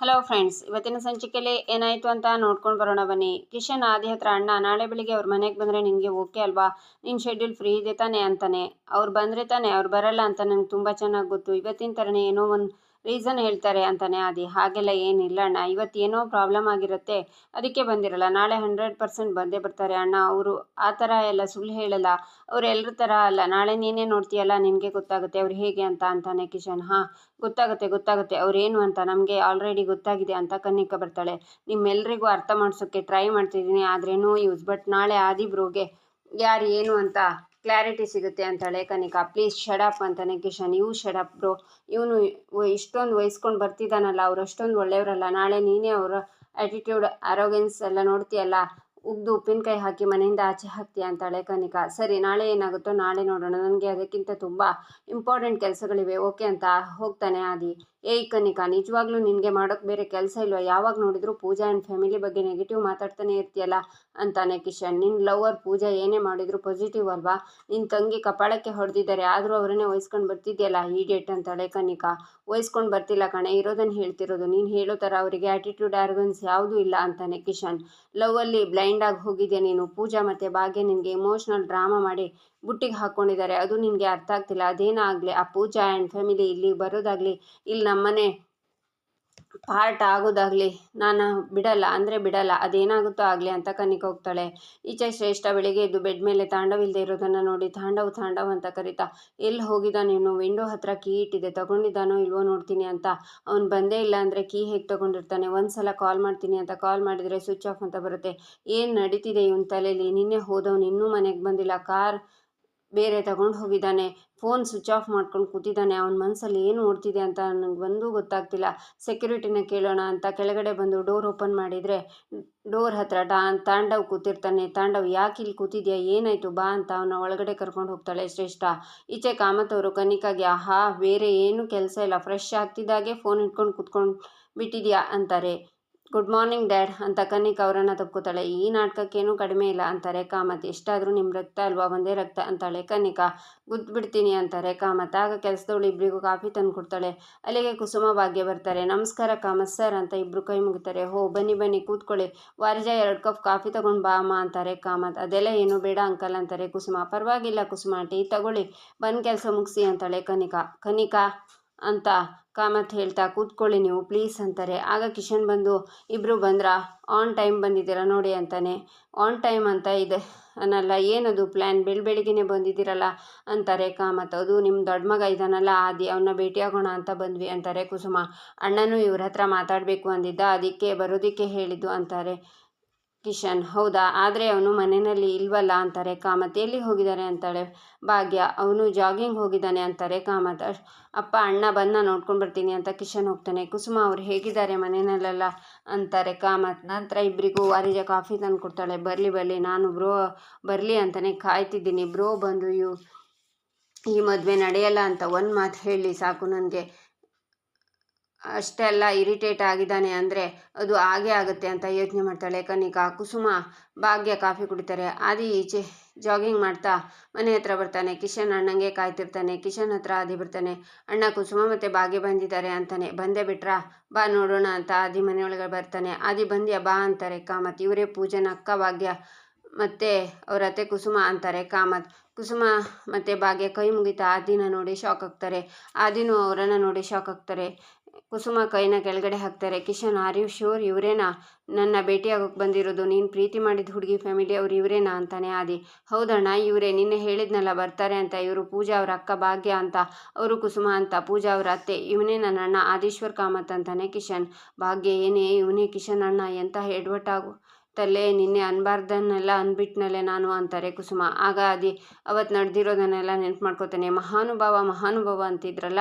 Hello friends ಇವತ್ತಿನ ಸಂಚಿಕೆಯಲ್ಲಿ ಏನಾಯಿತು ಅಂತ ನೋಡ್ಕೊಂಡು ಬರೋಣ ಬನ್ನಿ. ಕಿಶನ್ ಆದಿ ಹತ್ರ ಅಣ್ಣ ನಾಳೆ ಬೆಳಿಗ್ಗೆ ಅವ್ರ ಮನೆಗೆ ಬಂದರೆ ನಿನಗೆ ಓಕೆ ಅಲ್ವಾ? ನಿನ್ನ ಶೆಡ್ಯೂಲ್ ಫ್ರೀ ಇದೆ ತಾನೆ ಅಂತಾನೆ. ಅವ್ರು ಬಂದರೆ ತಾನೆ, ಅವ್ರು ಬರಲ್ಲ ಅಂತ ನಂಗೆ ತುಂಬ ಚೆನ್ನಾಗಿ ಗೊತ್ತು. ಇವತ್ತಿನ ಥರನೇ ಏನೋ ಒಂದು ರೀಸನ್ ಹೇಳ್ತಾರೆ ಅಂತಾನೆ ಆದಿ. ಹಾಗೆಲ್ಲ ಏನಿಲ್ಲ ಅಣ್ಣ. ಇವತ್ತು ಏನೋ ಪ್ರಾಬ್ಲಮ್ ಆಗಿರುತ್ತೆ. ಅದಕ್ಕೆ ಬಂದಿರಲ್ಲ. ನಾಳೆ ಹಂಡ್ರೆಡ್ ಪರ್ಸೆಂಟ್ ಬಂದೇ ಬರ್ತಾರೆ ಅಣ್ಣ. ಅವರು ಆ ಥರ ಎಲ್ಲ ಸುಳ್ಳು ಹೇಳಲ್ಲ. ಅವ್ರು ಎಲ್ಲರ ಥರ ಅಲ್ಲ. ನಾಳೆ ನೀನೇ ನೋಡ್ತೀಯಲ್ಲ, ನಿನಗೆ ಗೊತ್ತಾಗುತ್ತೆ. ಅವ್ರು ಹೇಗೆ ಅಂತ ಅಂತಾನೆ ಕಿಶನ್. ಹಾಂ, ಗೊತ್ತಾಗುತ್ತೆ ಗೊತ್ತಾಗುತ್ತೆ. ಅವ್ರೇನು ಅಂತ ನಮಗೆ ಆಲ್ರೆಡಿ ಗೊತ್ತಾಗಿದೆ ಅಂತ ಕನ್ನಿಕ ಬರ್ತಾಳೆ. ನಿಮ್ಮೆಲ್ಲರಿಗೂ ಅರ್ಥ ಮಾಡಿಸೋಕ್ಕೆ ಟ್ರೈ ಮಾಡ್ತಿದ್ದೀನಿ. ಆದ್ರೇನೂ ಯೂಸ್ ಬಟ್ ನಾಳೆ ಆದಿ ಬ್ರೋಗೆ ಯಾರು ಏನು ಅಂತ ಕ್ಲಾರಿಟಿ ಸಿಗುತ್ತೆ ಅಂತಾಳೆ ಕನಿಕಾ ಪ್ಲೀಸ್ ಶಡಪ್ ಅಂತಾನೆ ಕಿಶನ್ ಇವು ಶಡಪ್ ಬ್ರೋ ಇವನು ಇಷ್ಟೊಂದು ವಹಿಸ್ಕೊಂಡು ಬರ್ತಿದ್ದಾನಲ್ಲ ಅವ್ರು ಅಷ್ಟೊಂದು ಒಳ್ಳೆಯವರಲ್ಲ ನಾಳೆ ನೀನೇ ಅವರ ಆ್ಯಟಿಟ್ಯೂಡ್ ಆರೋಗ್ಯನ್ಸ್ ಎಲ್ಲ ನೋಡ್ತೀಯಲ್ಲ? ಉಗ್ದು ಉಪ್ಪಿನಕಾಯಿ ಹಾಕಿ ಮನೆಯಿಂದ ಆಚೆ ಹಾಕ್ತೀಯ ಅಂತಾಳೆ ಕನಿಕಾ. ಸರಿ, ನಾಳೆ ಏನಾಗುತ್ತೋ ನಾಳೆ ನೋಡೋಣ. ನನಗೆ ಅದಕ್ಕಿಂತ ತುಂಬ ಇಂಪಾರ್ಟೆಂಟ್ ಕೆಲಸಗಳಿವೆ. ಓಕೆ ಅಂತ ಹೋಗ್ತಾನೆ ಆದಿ. ಏಯ್ ಕನಿಕಾ, ನಿಜವಾಗ್ಲೂ ನಿನಗೆ ಮಾಡೋಕ್ಕೆ ಬೇರೆ ಕೆಲಸ ಇಲ್ವಾ? ಯಾವಾಗ ನೋಡಿದ್ರು ಪೂಜಾ ಆ್ಯಂಡ್ ಫ್ಯಾಮಿಲಿ ಬಗ್ಗೆ ನೆಗೆಟಿವ್ ಮಾತಾಡ್ತಾನೆ ಇರ್ತೀಯಲ್ಲ ಅಂತಾನೆ ಕಿಶನ್. ನಿನ್ನ ಲವರ್ ಪೂಜಾ ಏನೇ ಮಾಡಿದ್ರು ಪಾಸಿಟಿವ್ ಅಲ್ವಾ? ನಿನ್ನ ತಂಗಿ ಕಪಾಳಕ್ಕೆ ಹೊಡೆದಿದ್ದಾರೆ. ಆದರೂ ಅವರನ್ನೇ ವಹಿಸ್ಕೊಂಡು ಬರ್ತಿದ್ಯಲ್ಲ ಈ ಡೇಟ್ ಅಂತಾಳೆ ಕನಿಕಾ. ವಹಿಸ್ಕೊಂಡು ಬರ್ತಿಲ್ಲ ಕಣೆ. ಇರೋದನ್ನು ಹೇಳ್ತಿರೋದು. ನೀನು ಹೇಳೋ ಥರ ಅವರಿಗೆ ಆ್ಯಟಿಟ್ಯೂಡ್ ಆರ್ಗನ್ಸ್ ಯಾವುದೂ ಇಲ್ಲ ಅಂತಾನೆ ಕಿಶನ್. ಲವ್ವಲ್ಲಿ ಬ್ಲೈಂಡಾಗಿ ಹೋಗಿದ್ಯಾ ನೀನು? ಪೂಜಾ ಮತ್ತೆ ಭಾಗ್ಯ ನಿನ್ಗೆ ಎಮೋಷನಲ್ ಡ್ರಾಮಾ ಮಾಡಿ ಬುಟ್ಟಿಗೆ ಹಾಕೊಂಡಿದ್ದಾರೆ ಅದು ನಿನಗೆ ಅರ್ಥ ಆಗ್ತಿಲ್ಲ. ಅದೇನಾಗಲಿ? ಆ ಪೂಜಾ ಆ್ಯಂಡ್ ಫ್ಯಾಮಿಲಿ ಇಲ್ಲಿ ಬರೋದಾಗ್ಲಿ ಇಲ್ಲಿ ನಮ್ಮನೆ ಪಾರ್ಟ್ ಆಗೋದಾಗಲಿ, ನಾನು ಬಿಡಲ್ಲ, ಅಂದರೆ ಬಿಡಲ್ಲ, ಅದೇನಾಗುತ್ತೋ ಆಗಲಿ ಅಂತ ಕನಿಕ ಹೋಗ್ತಾಳೆ. ಈಚೆ ಶ್ರೇಷ್ಠ ಬೆಳಿಗ್ಗೆ ಎದ್ದು ಬೆಡ್ ಮೇಲೆ ತಾಂಡವಿಲ್ಲದೆ ಇರೋದನ್ನು ನೋಡಿ, ತಾಂಡವ್ ತಾಂಡವ್ ಅಂತ ಕರೀತಾ ಎಲ್ಲಿ ಹೋಗಿದ್ದ ನೀನು? ವಿಂಡೋ ಹತ್ರ ಕೀ ಇಟ್ಟಿದೆ, ತಗೊಂಡಿದ್ದಾನೋ ಇಲ್ವೋ ನೋಡ್ತೀನಿ ಅಂತ. ಅವ್ನು ಬಂದೇ ಇಲ್ಲ ಅಂದರೆ ಕೀ ಹೇಗೆ ತೊಗೊಂಡಿರ್ತಾನೆ? ಒಂದು ಸಲ ಕಾಲ್ ಮಾಡ್ತೀನಿ ಅಂತ ಕಾಲ್ ಮಾಡಿದರೆ ಸ್ವಿಚ್ ಆಫ್ ಅಂತ ಬರುತ್ತೆ. ಏನು ನಡೀತಿದೆ ಇವನ ತಲೆಯಲ್ಲಿ ನಿನ್ನೆ ಹೋದವನು ಇನ್ನೂ ಮನೆಗೆ ಬಂದಿಲ್ಲ. ಕಾರ್ ಬೇರೆ ತಗೊಂಡು ಹೋಗಿದ್ದಾನೆ. ಫೋನ್ ಸ್ವಿಚ್ ಆಫ್ ಮಾಡ್ಕೊಂಡು ಕೂತಿದ್ದಾನೆ. ಅವನ ಮನಸ್ಸಲ್ಲಿ ಏನು ಓಡ್ತಿದೆ ಅಂತ ನನಗೆ ಬಂದು ಗೊತ್ತಾಗ್ತಿಲ್ಲ. ಸೆಕ್ಯೂರಿಟಿನ ಕೇಳೋಣ ಅಂತ ಕೆಳಗಡೆ ಬಂದು ಡೋರ್ ಓಪನ್ ಮಾಡಿದರೆ, ಡೋರ್ ಹತ್ರ ಡಾ, ತಾಂಡವ್ ಕೂತಿರ್ತಾನೆ. ತಾಂಡವ್, ಯಾಕೆ ಇಲ್ಲಿ ಕೂತಿದ್ಯಾ? ಏನಾಯಿತು? ಬಾ ಅಂತ ಅವನ ಒಳಗಡೆ ಕರ್ಕೊಂಡು ಹೋಗ್ತಾಳೆ ಶ್ರೇಷ್ಠ. ಈಚೆ ಕಾಮತ್ ಅವರು ಕನಿಕಾಗೆ, ಆಹಾ, ಬೇರೆ ಏನು ಕೆಲಸ ಇಲ್ಲ. ಫ್ರೆಶ್ ಆಗ್ತಿದ್ದಾಗೆ ಫೋನ್ ಇಟ್ಕೊಂಡು ಕೂತ್ಕೊಂಡು ಬಿಟ್ಟಿದ್ಯಾ? ಅಂತಾರೆ. ಗುಡ್ ಮಾರ್ನಿಂಗ್ ಡ್ಯಾಡ್ ಅಂತ ಕನ್ನಿಕ್ ಅವರನ್ನು ತಪ್ಕೋತಾಳೆ ಈ ನಾಟಕಕ್ಕೇನು ಕಡಿಮೆ ಇಲ್ಲ ಅಂತಾರೆ ಕಾಮತ್. ಎಷ್ಟಾದರೂ ನಿಮ್ಮ ರಕ್ತ ಅಲ್ವಾ? ಒಂದೇ ರಕ್ತ ಅಂತಾಳೆ ಕನ್ನಿಕಾ ಬಿಡ್ತೀನಿ ಅಂತಾರೆ ಕಾಮತ್. ಆಗ ಕೆಲಸದವಳು ಇಬ್ಬರಿಗೂ ಕಾಫಿ ತಂದು ಕೊಡ್ತಾಳೆ. ಅಲ್ಲಿಗೆ ಕುಸುಮ ಭಾಗ್ಯ ಬರ್ತಾರೆ. ನಮಸ್ಕಾರ ಕಾಮತ್ ಸರ್ ಅಂತ ಇಬ್ಬರು ಕೈ ಮುಗಿತಾರೆ. ಹೋ, ಬನ್ನಿ ಬನ್ನಿ, ಕೂತ್ಕೊಳ್ಳಿ. ವಾರಿಜ ಎರಡು ಕಪ್ ಕಾಫಿ ತಗೊಂಡು ಬಾ ಅಮ್ಮ ಅಂತಾರೆ ಕಾಮತ್. ಅದೆಲ್ಲ ಏನು ಬೇಡ ಅಂಕಲ್ ಅಂತಾರೆ ಕುಸುಮ. ಪರವಾಗಿಲ್ಲ ಕುಸುಮ, ಟೀ ತಗೊಳ್ಳಿ. ಬಂದು ಕೆಲಸ ಮುಗಿಸಿ ಅಂತಾಳೆ ಕನಿಕಾ. ಕನಿಕಾ ಅಂತ ಕಾಮತ್ ಹೇಳ್ತಾ, ಕೂತ್ಕೊಳ್ಳಿ ನೀವು, ಪ್ಲೀಸ್ ಅಂತಾರೆ. ಆಗ ಕಿಶನ್ ಬಂದು ಇಬ್ಬರು ಬಂದ್ರ? ಆನ್ ಟೈಮ್ ಬಂದಿದ್ದೀರ? ನೋಡಿ ಅಂತಾನೆ. ಆನ್ ಟೈಮ್ ಅಂತ ಇದೆ ಅನ್ನಲ್ಲ, ಏನದು ಪ್ಲ್ಯಾನ್ ಬೆಳ ಬೆಳಿಗ್ಗೆ ಬಂದಿದ್ದೀರಲ್ಲ ಅಂತಾರೆ ಕಾಮತ್. ಅದು ನಿಮ್ಮ ದೊಡ್ಡ ಮಗ ಇದ್ದಾನಲ್ಲ ಆದಿ ಅವನ್ನ ಭೇಟಿಯಾಗೋಣ ಅಂತ ಬಂದ್ವಿ ಅಂತಾರೆ ಕುಸುಮ. ಅಣ್ಣನೂ ಇವ್ರ ಹತ್ರ ಮಾತಾಡಬೇಕು ಅಂದಿದ್ದ, ಅದಕ್ಕೆ ಬರೋದಕ್ಕೆ ಹೇಳಿದ್ದು ಅಂತಾರೆ. ಕಿಶನ್, ಹೌದಾ? ಆದರೆ ಅವನು ಮನೆಯಲ್ಲಿ ಇಲ್ವಲ್ಲ ಅಂತಾರೆ. ಕಾಮತ್ ಎಲ್ಲಿ ಹೋಗಿದ್ದಾರೆ ಅಂತಾಳೆ? ಭಾಗ್ಯ, ಅವನು ಜಾಗಿಂಗ್ ಹೋಗಿದ್ದಾನೆ ಅಂತಾರೆ ಕಾಮತ್. ಅಪ್ಪ, ಅಣ್ಣ ಬಂದ ನೋಡ್ಕೊಂಡು ಬರ್ತೀನಿ ಅಂತ ಕಿಶನ್ ಹೋಗ್ತಾನೆ. ಕುಸುಮ, ಅವ್ರು ಹೇಗಿದ್ದಾರೆ ಮನೆಯಲ್ಲೆಲ್ಲ? ಅಂತಾರೆ ಕಾಮತ್. ನಂತರ ಇಬ್ಬರಿಗೂ ವಾರಿಜ ಕಾಫಿ ತಂದು ಕೊಡ್ತಾಳೆ. ಬರಲಿ ಬರಲಿ, ನಾನು ಬ್ರೋ, ಬರಲಿ ಅಂತಲೇ ಕಾಯ್ತಿದ್ದೀನಿ. ಬ್ರೋ ಬಂದು ಇವು ಈ ಮದುವೆ ನಡೆಯಲ್ಲ ಅಂತ ಒಂದು ಮಾತು ಹೇಳಿ ಸಾಕು ನನಗೆ. ಅಷ್ಟೆಲ್ಲ ಇರಿಟೇಟ್ ಆಗಿದ್ದಾನೆ ಅಂದರೆ ಅದು ಹಾಗೇ ಆಗುತ್ತೆ ಅಂತ ಯೋಚನೆ ಮಾಡ್ತಾಳೆ ಕನಿಕಾ ಕುಸುಮ, ಭಾಗ್ಯ ಕಾಫಿ ಕುಡಿತಾರೆ. ಆದಿ ಈಚೆ ಜಾಗಿಂಗ್ ಮಾಡ್ತಾ ಮನೆ ಹತ್ರ ಬರ್ತಾನೆ. ಕಿಶನ್ ಅಣ್ಣಂಗೆ ಕಾಯ್ತಿರ್ತಾನೆ. ಕಿಶನ್ ಹತ್ರ ಆದಿ ಬರ್ತಾನೆ. ಅಣ್ಣ ಕುಸುಮ ಮತ್ತು ಭಾಗ್ಯ ಬಂದಿದ್ದಾರೆ ಅಂತಾನೆ. ಬಂದೇ ಬಿಟ್ರಾ? ಬಾ ನೋಡೋಣ ಅಂತ ಆದಿ ಮನೆಯೊಳಗೆ ಬರ್ತಾನೆ. ಆದಿ ಬಂದ್ಯಾ? ಬಾ ಅಂತಾರೆ ಕಾಮತ್. ಇವರೇ ಪೂಜನ ಅಕ್ಕ ಭಾಗ್ಯ ಮತ್ತು ಅವ್ರ ಅತ್ತೆ ಕುಸುಮ ಅಂತಾರೆ ಕಾಮತ್. ಕುಸುಮ ಮತ್ತು ಭಾಗ್ಯ ಕೈ ಮುಗಿತಾ ಆದಿನ ನೋಡಿ ಶಾಕ್ ಆಗ್ತಾರೆ. ಆದಿನೂ ಅವರನ್ನು ನೋಡಿ ಶಾಕ್ ಆಗ್ತಾರೆ. ಕುಸುಮ ಕೈನ ಕೆಳಗಡೆ ಹಾಕ್ತಾರೆ. ಕಿಶನ್, ಆರ್ ಯು ಶ್ಯೂರ್ ಇವರೇನಾ? ನನ್ನ ಭೇಟಿಯಾಗೋಕೆ ಬಂದಿರೋದು. ನೀನು ಪ್ರೀತಿ ಮಾಡಿದ ಹುಡುಗಿ ಫ್ಯಾಮಿಲಿ ಅವ್ರು ಇವರೇನಾ? ಅಂತಾನೆ ಆದಿ. ಹೌದಣ್ಣ, ಇವರೇ. ನಿನ್ನೆ ಹೇಳಿದ್ನಲ್ಲ, ಬರ್ತಾರೆ ಅಂತ. ಇವರು ಪೂಜಾ ಅವ್ರ ಅಕ್ಕ ಭಾಗ್ಯ ಅಂತ. ಅವರು ಕುಸುಮ ಅಂತ. ಪೂಜಾ ಅವ್ರ ಅತ್ತೆ. ಇವನೇ ನನ್ನ ಅಣ್ಣ. ಆದೀಶ್ವರ್ ಕಾಮತ್ ಅಂತಾನೆ ಕಿಶನ್. ಭಾಗ್ಯ ಏನೇ, ಇವನೇ ಕಿಶನ್ ಅಣ್ಣ ಎಂಥ ಎಡ್ವಟ್ಟಾಗು ತಲೆ, ನಿನ್ನೆ ಅನ್ಬಾರ್ದನ್ನೆಲ್ಲ ಅಂದ್ಬಿಟ್ನಲ್ಲೇ ನಾನು ಅಂತಾರೆ ಕುಸುಮ. ಆಗ ಅದಿ ಅವತ್ತು ನಡೆದಿರೋದನ್ನೆಲ್ಲ ನೆನ್ಪು ಮಾಡ್ಕೋತಾನೆ ಮಹಾನುಭಾವ ಮಹಾನುಭಾವ ಅಂತಿದ್ರಲ್ಲ,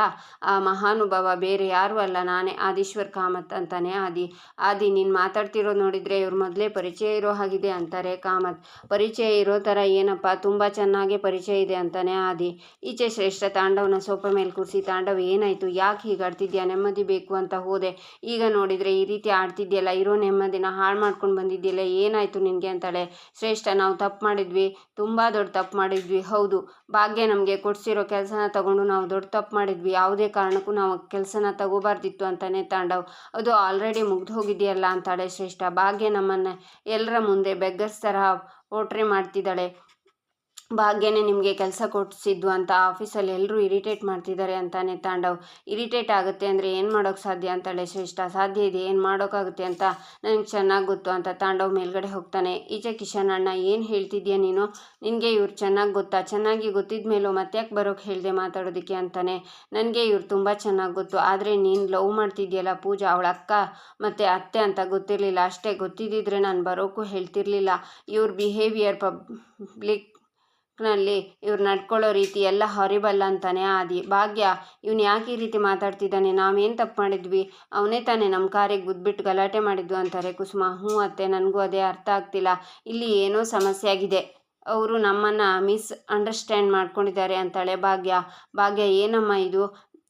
ಆ ಮಹಾನುಭಾವ ಬೇರೆ ಯಾರೂ ಅಲ್ಲ, ನಾನೇ ಆದೀಶ್ವರ್ ಕಾಮತ್ ಅಂತಾನೆ ಆದಿ. ಆದಿ, ನೀನು ಮಾತಾಡ್ತಿರೋದು ನೋಡಿದರೆ ಇವ್ರ ಮೊದಲೇ ಪರಿಚಯ ಇರೋ ಹಾಗಿದೆ ಅಂತಾರೆ ಕಾಮತ್. ಪರಿಚಯ ಇರೋ ಥರ ಏನಪ್ಪ, ತುಂಬ ಚೆನ್ನಾಗೇ ಪರಿಚಯ ಇದೆ ಅಂತಾನೆ ಆದಿ. ಈಚೆ ಶ್ರೇಷ್ಠ ತಾಂಡವನ ಸೋಪ ಮೇಲೆ ಕೂರಿಸಿ, ತಾಂಡವ, ಏನಾಯಿತು? ಯಾಕೆ ಹೀಗೆ ಆಡ್ತಿದ್ಯಾ? ನೆಮ್ಮದಿ ಬೇಕು ಅಂತ ಹೋದೆ. ಈಗ ನೋಡಿದರೆ ಈ ರೀತಿ ಆಡ್ತಿದ್ಯಲ್ಲ, ಇರೋ ನೆಮ್ಮದಿನ ಹಾಳು ಮಾಡ್ಕೊಂಡು ಬಂದಿದ್ಯಲ್ಲ ಏನಾಯಿತು ನಿನಗೆ ಅಂತಾಳೆ. ಶ್ರೇಷ್ಠ, ನಾವು ತಪ್ಪು ಮಾಡಿದ್ವಿ. ತುಂಬ ದೊಡ್ಡ ತಪ್ಪು ಮಾಡಿದ್ವಿ. ಹೌದು, ಭಾಗ್ಯ ನಮಗೆ ಕೊಡಿಸಿರೋ ಕೆಲಸನ ತಗೊಂಡು ನಾವು ದೊಡ್ಡ ತಪ್ಪು ಮಾಡಿದ್ವಿ. ಯಾವುದೇ ಕಾರಣಕ್ಕೂ ನಾವು ಕೆಲಸನ ತಗೋಬಾರ್ದಿತ್ತು ಅಂತಾನೆ ತಾಂಡವ್. ಅದು ಆಲ್ರೆಡಿ ಮುಗ್ದು ಹೋಗಿದೆಯಲ್ಲ ಅಂತಾಳೆ ಶ್ರೇಷ್ಠ. ಭಾಗ್ಯ ನಮ್ಮನ್ನು ಎಲ್ಲರ ಮುಂದೆ ಬೆಗ್ಗಸ್ ತರಹ ಪೋಟ್ರೆ ಮಾಡ್ತಿದ್ದಾಳೆ. ಭಾಗ್ಯನೇ ನಿಮಗೆ ಕೆಲಸ ಕೊಡಿಸಿದ್ದು ಅಂತ ಆಫೀಸಲ್ಲಿ ಎಲ್ಲರೂ ಇರಿಟೇಟ್ ಮಾಡ್ತಿದ್ದಾರೆ ಅಂತಾನೆ ತಾಂಡವ್. ಇರಿಟೇಟ್ ಆಗುತ್ತೆ ಅಂದರೆ ಏನು ಮಾಡೋಕ್ಕೆ ಸಾಧ್ಯ ಅಂತಾಳೆ ಶ್ರೇಷ್ಠ? ಸಾಧ್ಯ ಇದೆ, ಏನು ಮಾಡೋಕ್ಕಾಗುತ್ತೆ ಅಂತ ನನಗೆ ಚೆನ್ನಾಗಿ ಗೊತ್ತು ಅಂತ ತಾಂಡವ್ ಮೇಲ್ಗಡೆ ಹೋಗ್ತಾನೆ. ಈಚೆ ಕಿಶನ್ ಅಣ್ಣ, ಏನು ಹೇಳ್ತಿದ್ಯಾ ನೀನು? ನಿನಗೆ ಇವ್ರು ಚೆನ್ನಾಗಿ ಗೊತ್ತಾ? ಚೆನ್ನಾಗಿ ಗೊತ್ತಿದ ಮೇಲೂ ಮತ್ತ್ಯಾಕೆ ಬರೋಕ್ಕೆ ಹೇಳಿದೆ ಮಾತಾಡೋದಕ್ಕೆ ಅಂತಾನೆ. ನನಗೆ ಇವ್ರು ತುಂಬ ಚೆನ್ನಾಗಿ ಗೊತ್ತು. ಆದರೆ ನೀನು ಲವ್ ಮಾಡ್ತಿದ್ಯಲ್ಲ ಪೂಜಾ, ಅವಳ ಅಕ್ಕ ಮತ್ತು ಅತ್ತೆ ಅಂತ ಗೊತ್ತಿರಲಿಲ್ಲ. ಅಷ್ಟೇ ಗೊತ್ತಿದ್ದಿದ್ರೆ ನಾನು ಬರೋಕ್ಕೂ ಹೇಳ್ತಿರ್ಲಿಲ್ಲ. ಇವ್ರ ಬಿಹೇವಿಯರ್ ಪಬ್ಲಿಕ್ ನಲ್ಲಿ ಇವ್ರು ನಡ್ಕೊಳ್ಳೋ ರೀತಿ ಎಲ್ಲ ಹಾರಿಬಲ್ ಅಂತಾನೆ. ಆದಿ ಭಾಗ್ಯ, ಇವ್ನು ಯಾಕೆ ಈ ರೀತಿ ಮಾತಾಡ್ತಿದ್ದಾನೆ? ನಾವೇನು ತಪ್ಪು ಮಾಡಿದ್ವಿ? ಅವನೇ ತಾನೇ ನಮ್ಮ ಕಾರಿಗೆ ಗುದ್ಬಿಟ್ಟು ಗಲಾಟೆ ಮಾಡಿದ್ವು ಅಂತಾರೆ ಕುಸುಮ. ಹ್ಞೂ ಅತ್ತೆ, ನನಗೂ ಅದೇ ಅರ್ಥ ಆಗ್ತಿಲ್ಲ. ಇಲ್ಲಿ ಏನೋ ಸಮಸ್ಯೆ ಆಗಿದೆ. ಅವರು ನಮ್ಮನ್ನು ಮಿಸ್ ಅಂಡರ್ಸ್ಟ್ಯಾಂಡ್ ಮಾಡ್ಕೊಂಡಿದ್ದಾರೆ ಅಂತಾಳೆ ಭಾಗ್ಯ. ಭಾಗ್ಯ, ಏನಮ್ಮ ಇದು?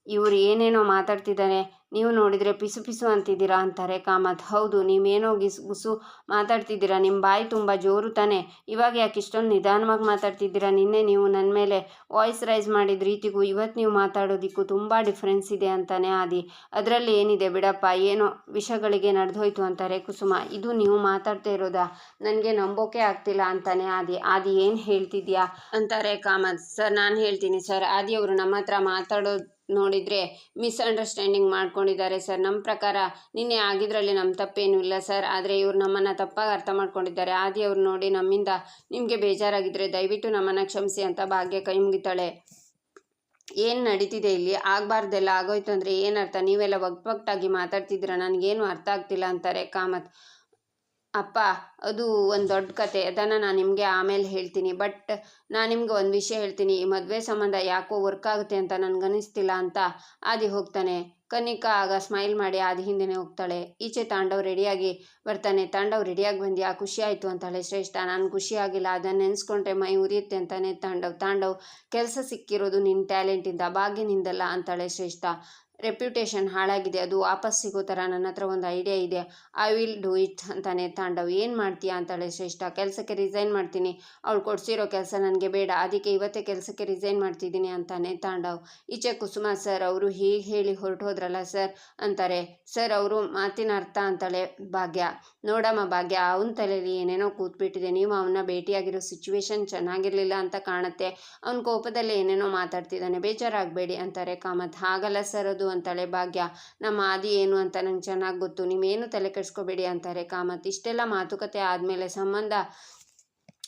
ಇವ್ರು ಏನೇನೋ ಮಾತಾಡ್ತಿದ್ದಾರೆ ನೀವು ನೋಡಿದರೆ ಪಿಸು ಪಿಸು ಅಂತಿದ್ದೀರಾ ಅಂತಾರೆ ಕಾಮತ್. ಹೌದು, ನೀವೇನೋ ಗಿಸ್ ಗುಸು ಮಾತಾಡ್ತಿದ್ದೀರಾ. ನಿಮ್ಮ ಬಾಯಿ ತುಂಬ ಜೋರು ತಾನೆ. ಇವಾಗ ಯಾಕೆ ಇಷ್ಟೊಂದು ನಿಧಾನವಾಗಿ ಮಾತಾಡ್ತಿದ್ದೀರಾ? ನಿನ್ನೆ ನೀವು ನನ್ನ ಮೇಲೆ ವಾಯ್ಸ್ ರೈಸ್ ಮಾಡಿದ ರೀತಿಗೂ ಇವತ್ತು ನೀವು ಮಾತಾಡೋದಿಕ್ಕೂ ತುಂಬ ಡಿಫ್ರೆನ್ಸ್ ಇದೆ ಅಂತಾನೆ ಆದಿ. ಅದರಲ್ಲಿ ಏನಿದೆ ಬಿಡಪ್ಪ? ಏನೋ ವಿಷಯಗಳಿಗೆ ನಡೆದೋಯ್ತು ಅಂತಾರೆ ಕುಸುಮ. ಇದು ನೀವು ಮಾತಾಡ್ತಾ ಇರೋದಾ? ನನಗೆ ನಂಬೋಕೆ ಆಗ್ತಿಲ್ಲ ಅಂತಾನೆ ಆದಿ. ಆದಿ ಏನು ಹೇಳ್ತಿದ್ಯಾ? ಅಂತಾರೆ ಕಾಮತ್. ಸರ್, ನಾನು ಹೇಳ್ತೀನಿ ಸರ್. ಆದಿ ಅವರು ನಮ್ಮ ಹತ್ರ ಮಾತಾಡೋದು ನೋಡಿದರೆ ಮಿಸ್ಅಂಡರ್ಸ್ಟ್ಯಾಂಡಿಂಗ್ ಮಾಡ್ಕೊಂಡಿದ್ದಾರೆ ಸರ್. ನಮ್ಮ ಪ್ರಕಾರ ನಿನ್ನೆ ಆಗಿದ್ರಲ್ಲಿ ನಮ್ಮ ತಪ್ಪೇನೂ ಇಲ್ಲ ಸರ್. ಆದರೆ ಇವ್ರು ನಮ್ಮನ್ನು ತಪ್ಪಾಗಿ ಅರ್ಥ ಮಾಡ್ಕೊಂಡಿದ್ದಾರೆ. ಆದಿ ಅವ್ರು ನೋಡಿ ನಮ್ಮಿಂದ ನಿಮಗೆ ಬೇಜಾರಾಗಿದ್ದರೆ ದಯವಿಟ್ಟು ನಮ್ಮನ್ನು ಕ್ಷಮಿಸಿ ಅಂತ ಭಾಗ್ಯ ಕೈ ಮುಗಿತಾಳೆ. ಏನು ನಡೀತಿದೆ ಇಲ್ಲಿ? ಆಗಬಾರ್ದೆಲ್ಲ ಆಗೋಯ್ತು ಅಂದರೆ ಏನರ್ಥ ನೀವೆಲ್ಲ ಒಗ್ಪಟ್ಟಾಗಿ ಮಾತಾಡ್ತಿದ್ದೀರಾ? ನನಗೇನು ಅರ್ಥ ಆಗ್ತಿಲ್ಲ ಅಂತಾರೆ ಕಾಮತ್. ಅಪ್ಪ, ಅದು ಒಂದು ದೊಡ್ಡ ಕತೆ. ಅದನ್ನು ನಾನು ನಿಮಗೆ ಆಮೇಲೆ ಹೇಳ್ತೀನಿ. ಬಟ್ ನಾನು ನಿಮ್ಗೆ ಒಂದು ವಿಷಯ ಹೇಳ್ತೀನಿ. ಈ ಮದುವೆ ಸಂಬಂಧ ಯಾಕೋ ವರ್ಕ್ ಆಗುತ್ತೆ ಅಂತ ನನಗನ್ನಿಸ್ತಿಲ್ಲ ಅಂತ ಆದಿ ಹೋಗ್ತಾನೆ. ಕನಿಕಾ ಆಗ ಸ್ಮೈಲ್ ಮಾಡಿ ಆದಿ ಹಿಂದೆನೇ ಹೋಗ್ತಾಳೆ. ಈಚೆ ತಾಂಡವ್ ರೆಡಿಯಾಗಿ ಬರ್ತಾನೆ. ತಾಂಡವ್ ರೆಡಿಯಾಗಿ ಬಂದ್ಯಾ? ಖುಷಿ ಆಯಿತು ಅಂತಾಳೆ ಶ್ರೇಷ್ಠ. ನಾನು ಖುಷಿ ಆಗಿಲ್ಲ. ಅದನ್ನು ನೆನೆಸ್ಕೊಂಡ್ರೆ ಮೈ ಉರಿಯುತ್ತೆ ಅಂತಾನೆ ತಾಂಡವ್. ತಾಂಡವ್ ಕೆಲಸ ಸಿಕ್ಕಿರೋದು ನಿನ್ನ ಟ್ಯಾಲೆಂಟಿಂದ, ಭಾಗ್ಯನಿಂದಲ್ಲ ಅಂತಾಳೆ ಶ್ರೇಷ್ಠ. ರೆಪ್ಯುಟೇಷನ್ ಹಾಳಾಗಿದೆ. ಅದು ವಾಪಸ್ ಸಿಗೋ ಥರ ನನ್ನ ಹತ್ರ ಒಂದು ಐಡಿಯಾ ಇದೆ. ಐ ವಿಲ್ ಡೂ ಇಟ್ ಅಂತಾನೆ ತಾಂಡವ್. ಏನು ಮಾಡ್ತೀಯಾ ಅಂತಾಳೆ ಶ್ರೇಷ್ಠ. ಕೆಲಸಕ್ಕೆ ರಿಸೈನ್ ಮಾಡ್ತೀನಿ. ಅವಳು ಕೊಡಿಸಿರೋ ಕೆಲಸ ನನಗೆ ಬೇಡ. ಅದಕ್ಕೆ ಇವತ್ತೇ ಕೆಲಸಕ್ಕೆ ರಿಸೈನ್ ಮಾಡ್ತಿದ್ದೀನಿ ಅಂತಾನೆ ತಾಂಡವ್. ಈಚೆ ಕುಸುಮ ಸರ್, ಅವರು ಹೀಗೆ ಹೇಳಿ ಹೊರಟೋದ್ರಲ್ಲ ಸರ್ ಅಂತಾರೆ. ಸರ್, ಅವರು ಮಾತಿನ ಅರ್ಥ ಅಂತಾಳೆ ಭಾಗ್ಯ. ನೋಡಮ್ಮ ಭಾಗ್ಯ, ಅವನ ತಲೆಯಲ್ಲಿ ಏನೇನೋ ಕೂತ್ಬಿಟ್ಟಿದೆ. ನೀವು ಅವನ್ನ ಭೇಟಿಯಾಗಿರೋ ಸಿಚುವೇಶನ್ ಚೆನ್ನಾಗಿರಲಿಲ್ಲ ಅಂತ ಕಾಣುತ್ತೆ. ಅವನ ಕೋಪದಲ್ಲಿ ಏನೇನೋ ಮಾತಾಡ್ತಿದ್ದಾನೆ. ಬೇಜಾರಾಗಬೇಡಿ ಅಂತಾರೆ ಕಾಮತ್. ಹಾಗಲ್ಲ ಸರ್ ಅದು. ಅಂತಾಳೆ ಭಾಗ್ಯ ನಮ್ಮ ಆದಿ ಏನು ಅಂತ ನಂಗೆ ಚೆನ್ನಾಗಿ ಗೊತ್ತು. ನೀವೇನು ತಲೆ ಕೆಡಿಸ್ಕೋಬೇಡಿ ಅಂತಾರೆ ಕಾಮತ್. ಇಷ್ಟೆಲ್ಲ ಮಾತುಕತೆ ಆದಮೇಲೆ ಸಂಬಂಧ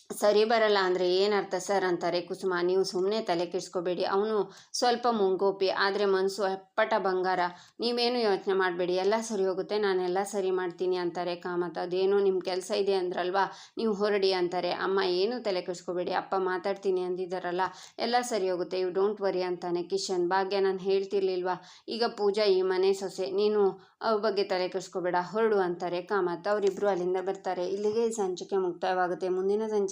ಸರಿ ಬರಲ್ಲ ಅಂದರೆ ಏನರ್ಥ ಸರ್ ಅಂತಾರೆ? ಕುಸುಮ, ನೀವು ಸುಮ್ಮನೆ ತಲೆ ಕೆಡಿಸ್ಕೋಬೇಡಿ. ಅವನು ಸ್ವಲ್ಪ ಮುಂಗೋಪಿ, ಆದರೆ ಮನಸ್ಸು ಅಪ್ಪಟ ಬಂಗಾರ. ನೀವೇನು ಯೋಚನೆ ಮಾಡಬೇಡಿ. ಎಲ್ಲ ಸರಿ ಹೋಗುತ್ತೆ, ನಾನೆಲ್ಲ ಸರಿ ಮಾಡ್ತೀನಿ ಅಂತಾರೆ ಕಾಮತ್. ಅದೇನೋ ನಿಮ್ಮ ಕೆಲಸ ಇದೆ ಅಂದ್ರಲ್ವಾ? ನೀವು ಹೊರಡಿ ಅಂತಾರೆ. ಅಮ್ಮ, ಏನು ತಲೆ ಕೆಡಿಸ್ಕೋಬೇಡಿ. ಅಪ್ಪ ಮಾತಾಡ್ತೀನಿ ಅಂದಿದ್ದಾರಲ್ಲ ಎಲ್ಲ ಸರಿ ಹೋಗುತ್ತೆ. ಯು ಡೋಂಟ್ ವರಿ ಅಂತಾನೆ ಕಿಶನ್. ಭಾಗ್ಯ, ನಾನು ಹೇಳ್ತಿರ್ಲಿಲ್ವಾ? ಈಗ ಪೂಜಾ ಈ ಮನೆ ಸೊಸೆ. ನೀನು ಅವ್ರ ಬಗ್ಗೆ ತಲೆ ಕೆಡಿಸ್ಕೋಬೇಡ. ಹೊರಡು ಅಂತಾರೆ ಕಾಮತ್. ಅವರಿಬ್ಬರು ಅಲ್ಲಿಂದ ಬರ್ತಾರೆ. ಇಲ್ಲಿಗೆ ಸಂಚಿಕೆ ಮುಕ್ತಾಯವಾಗುತ್ತೆ. ಮುಂದಿನ